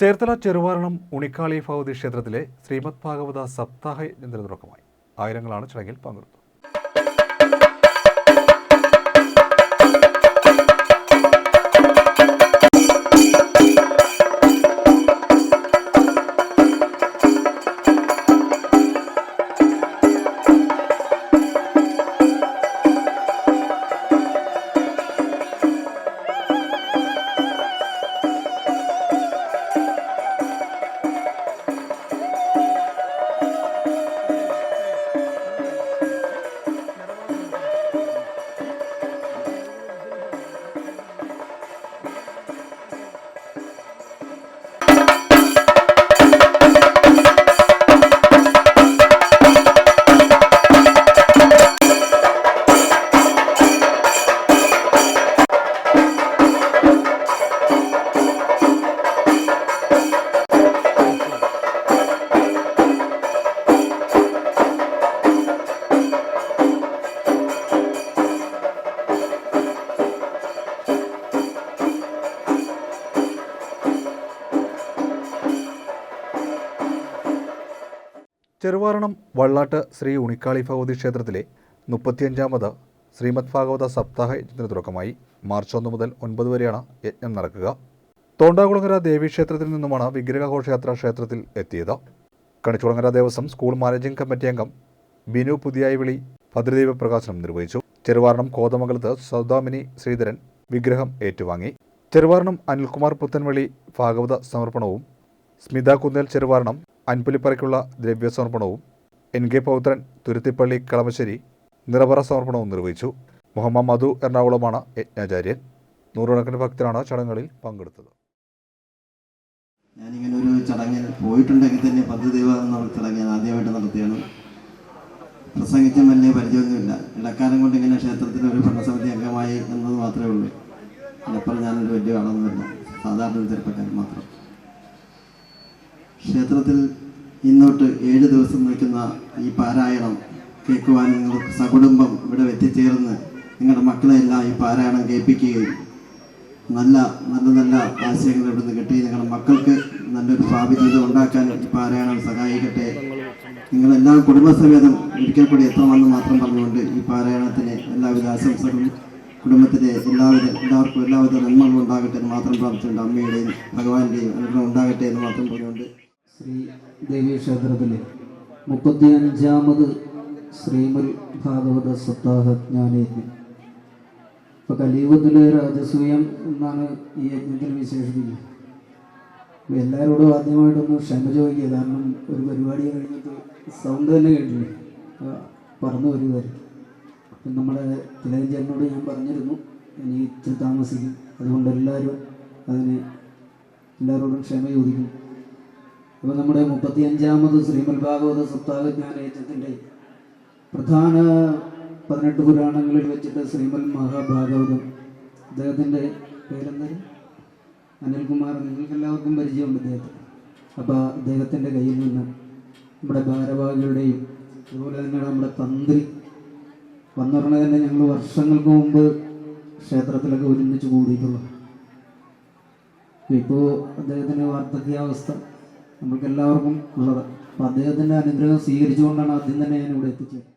ചേർത്തല ചെറുവാരണം ഉണിക്കാളി ഭഗവതി ക്ഷേത്രത്തിലെ ശ്രീമദ് ഭാഗവത സപ്താഹ യജ്ഞത്തിന് തുടക്കമായി. ആയിരങ്ങളാണ് ചടങ്ങിൽ പങ്കെടുത്തത്. ചെറുവാരണം വള്ളാട്ട് ശ്രീ ഉണിക്കാളി ഭഗവതി ക്ഷേത്രത്തിലെ മുപ്പത്തിയഞ്ചാമത് ശ്രീമദ് ഭാഗവത സപ്താഹ യജ്ഞത്തിന് തുടക്കമായി. മാർച്ച് ഒന്ന് മുതൽ ഒൻപത് വരെയാണ് യജ്ഞം നടക്കുക. തോണ്ടാകുളങ്ങര ദേവീക്ഷേത്രത്തിൽ നിന്നുമാണ് വിഗ്രഹഘോഷയാത്ര ക്ഷേത്രത്തിൽ എത്തിയത്. Kanichukulangara Devaswom school managing committee അംഗം ബിനു പുതിയായിവിളി ഭദ്രദൈവ പ്രകാശനം നിർവഹിച്ചു. ചെറുവാരണം കോതമംഗലത്ത് സൗദാമിനി ശ്രീധരൻ വിഗ്രഹം ഏറ്റുവാങ്ങി. ചെറുവാരണം അനിൽകുമാർ പുത്തൻവള്ളി ഭാഗവത സമർപ്പണവും സ്മിത കുന്നേൽ ചെറുവാരണം അൻപുലിപ്പറയ്ക്കുള്ള ദ്രവ്യസമർപ്പണവും എൻ കെ പൗത്രൻ തുരുത്തിപ്പള്ളി കളമശ്ശേരി നിറപറ സമർപ്പണവും നിർവഹിച്ചു. മുഹമ്മദ് മധു എറണാകുളമാണ് യജ്ഞാചാര്യൻ. നൂറുകണക്കിന് ഭക്തരാണ് ചടങ്ങുകളിൽ പങ്കെടുത്തത്. ഞാനിങ്ങനെ ഒരു ചടങ്ങിൽ പോയിട്ടുണ്ടെങ്കിൽ തന്നെ പദ്ധതിദേവ എന്ന ചടങ്ങ് ഞാൻ ആദ്യമായിട്ട് നടത്തിയാണ്. പ്രസംഗിച്ചും വലിയ പരിചയമൊന്നുമില്ല. ഇടക്കാലം കൊണ്ട് ഇങ്ങനെ ക്ഷേത്രത്തിൽ ഒരു ഭരണസമിതി അംഗമായി എന്നത് മാത്രമേ ഉള്ളൂ. അതിനപ്പുറം ഞാനൊരു വലിയ ആളൊന്നുമില്ല. സാധാരണ ഒരു ചെറുപ്പക്കാരൻ മാത്രം. ക്ഷേത്രത്തിൽ ഇന്നോട്ട് ഏഴ് ദിവസം നിൽക്കുന്ന ഈ പാരായണം കേൾക്കുവാൻ നിങ്ങൾ സകുടുംബം ഇവിടെ എത്തിച്ചേർന്ന് നിങ്ങളുടെ മക്കളെല്ലാം ഈ പാരായണം കേൾപ്പിക്കുകയും നല്ല നല്ല നല്ല ആശയങ്ങൾ ഇവിടുന്ന് കിട്ടി. നിങ്ങളുടെ മക്കൾക്ക് നല്ലൊരു ഭാവി ഉണ്ടാക്കാൻ ഈ പാരായണം സഹായിക്കട്ടെ. നിങ്ങളെല്ലാം കുടുംബസമേതം ഒരിക്കൽ കൂടി എത്തണമെന്ന് മാത്രം പറഞ്ഞുകൊണ്ട് ഈ പാരായണത്തിന് എല്ലാവിധ ആശംസകളും കുടുംബത്തിലെ എല്ലാവിധ എല്ലാവർക്കും എല്ലാവിധ നന്മകളും ഉണ്ടാകട്ടെ എന്ന് മാത്രം പ്രാർത്ഥിച്ചുകൊണ്ട് അമ്മയുടെയും ഭഗവാന്റെയും അനുഗ്രഹം ഉണ്ടാകട്ടെ എന്ന് മാത്രം പറഞ്ഞുകൊണ്ട് ശ്രീ ദേവീ ക്ഷേത്രത്തിലെ മുപ്പത്തി അഞ്ചാമത് ശ്രീമൽ ഭാഗവത സപ്താഹ ജ്ഞാനയജ്ഞം ഇപ്പൊ കലിയുഗത്തിലെ രാജസൂയം എന്നാണ് ഈ യജ്ഞത്തിന് വിശേഷിപ്പിക്കുന്നത്. അപ്പൊ എല്ലാവരോടും ആദ്യമായിട്ടൊന്ന് ക്ഷമ ചോദിക്കുക. കാരണം ഒരു പരിപാടി കഴിഞ്ഞിട്ട് സൗണ്ട് തന്നെ കേട്ടില്ല. പറഞ്ഞു വരുമായിരുന്നു നമ്മുടെ തിലകഞ്ചേട്ടനോട് ഞാൻ പറഞ്ഞിരുന്നു ഇനി ഇത്തിരി താമസിക്കും. അതുകൊണ്ട് എല്ലാവരും അതിന് എല്ലാവരോടും ക്ഷമ ചോദിക്കും. അപ്പോൾ നമ്മുടെ മുപ്പത്തിയഞ്ചാമത് ശ്രീമൽ ഭാഗവത സപ്താഹ ജ്ഞാനയജ്ഞത്തിന്റെ പ്രധാന പതിനെട്ട് പുരാണങ്ങളിൽ വെച്ചിട്ട് ശ്രീമൽ മഹാഭാഗവതം. അദ്ദേഹത്തിന്റെ പേരെന്തായാലും അനിൽകുമാർ നിങ്ങൾക്ക് എല്ലാവർക്കും പരിചയമുണ്ട് അദ്ദേഹത്തെ അപ്പോൾ അദ്ദേഹത്തിന്റെ കയ്യിൽ നിന്ന് നമ്മുടെ ഭാരവാഹികളുടെയും അതുപോലെ തന്നെ നമ്മുടെ തന്ത്രി. വന്നുടനെ തന്നെ ഞങ്ങൾ വർഷങ്ങൾക്ക് മുമ്പ് ക്ഷേത്രത്തിലൊക്കെ ഒരുമിച്ച് കൂടിയിട്ടുള്ളു. ഇപ്പോൾ അദ്ദേഹത്തിന്റെ വാർദ്ധക്യാവസ്ഥ നമുക്ക് എല്ലാവർക്കും ഉള്ളത്. അപ്പം അദ്ദേഹത്തിന്റെ അനുഗ്രഹം സ്വീകരിച്ചുകൊണ്ടാണ് ആദ്യം തന്നെ ഞാൻ ഇവിടെ എത്തിച്ചത്